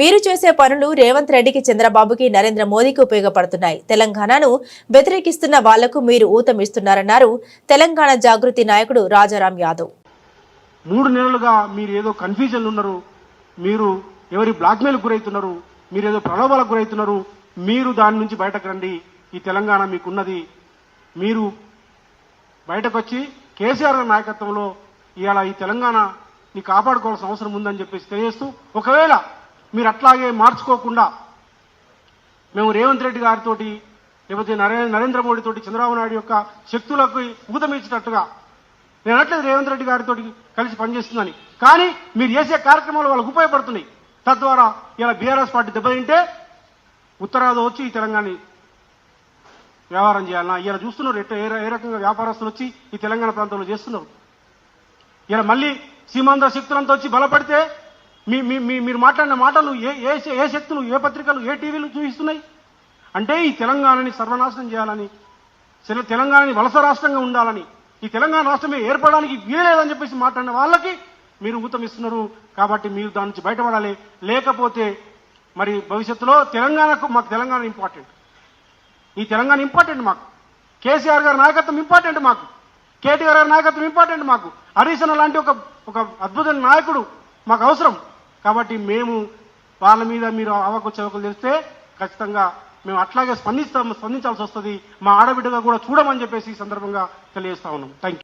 మీరు చేసే పనులు రేవంత్ రెడ్డికి చంద్రబాబుకి నరేంద్ర మోదీకి ఉపయోగపడుతున్నాయి. తెలంగాణను వ్యతిరేకిస్తున్న వాళ్ళకు మీరు ఊతమిస్తున్నారన్నారు తెలంగాణ జాగృతి నాయకుడు రాజారాం యాదవ్. మూడు నెలలుగా మీరు ఏదో కన్ఫ్యూజన్లు ఉన్నారు. మీరు ఎవరి బ్లాక్మెయిల్ గురవుతున్నారు. మీరు ఏదో ప్రలోభాలకు గురవుతున్నారు. మీరు దాని నుంచి బయటకు రండి. ఈ తెలంగాణ మీకున్నది. మీరు బయటకు వచ్చి కేసీఆర్ నాయకత్వంలో ఇవాళ ఈ తెలంగాణని కాపాడుకోవాల్సిన అవసరం ఉందని చెప్పేసి తెలియజేస్తూ ఒకవేళ మీరు అట్లాగే మార్చుకోకుండా మేము రేవంత్ రెడ్డి గారితోటి లేకపోతే నరే- నరేంద్ర మోడీతో చంద్రబాబు నాయుడు యొక్క శక్తులకు ఊతమిచ్చినట్టుగా నేను అనట్లేదు రేవంత్ రెడ్డి గారితో కలిసి పనిచేస్తుందని. కానీ మీరు చేసే కార్యక్రమాలు వాళ్ళకు ఉపయోగపడుతున్నాయి. తద్వారా ఇలా బీఆర్ఎస్ పార్టీ దెబ్బతింటే ఉత్తరాది వచ్చి ఈ తెలంగాణ వ్యవహారం చేయాలన్నా. ఇలా చూస్తున్నారు ఎట్ట ఏ ఏ రకంగా వ్యాపారస్తులు వచ్చి ఈ తెలంగాణ ప్రాంతంలో చేస్తున్నారు. ఇలా మళ్ళీ సీమాంధ్ర శక్తులంతా వచ్చి బలపడితే మీ మీ మీ- మీరు మాట్లాడిన మాటలు ఏ ఏ ఏ శక్తులు ఏ పత్రికలు ఏ టీవీలు చూపిస్తున్నాయి? అంటే ఈ తెలంగాణని సర్వనాశనం చేయాలని తెలంగాణని వలస రాష్ట్రంగా ఉండాలని ఈ తెలంగాణ రాష్ట్రమే ఏర్పడడానికి వీలేదని చెప్పేసి మాట్లాడిన వాళ్ళకి మీరు ఊతమిస్తున్నారు కాబట్టి మీరు దాని నుంచి బయటపడాలి. లేకపోతే మరి భవిష్యత్తులో తెలంగాణకు మాకు తెలంగాణ ఇంపార్టెంట్ ఈ తెలంగాణ ఇంపార్టెంట్ మాకు. కేసీఆర్ గారి నాయకత్వం ఇంపార్టెంట్ మాకు. కేటీఆర్ గారి నాయకత్వం ఇంపార్టెంట్ మాకు. హరీశ్ లాంటి ఒక ఒక అద్భుతమైన నాయకుడు మాకు అవసరం. కాబట్టి మేము వాళ్ళ మీద మీరు అవకు చవకలు తెలిస్తే ఖచ్చితంగా మేము అట్లాగే స్పందిస్తాం స్పందించాల్సి వస్తుంది. మా ఆడబిడ్డగా కూడా చూడమని చెప్పేసి ఈ సందర్భంగా తెలియజేస్తా ఉన్నాం. థ్యాంక్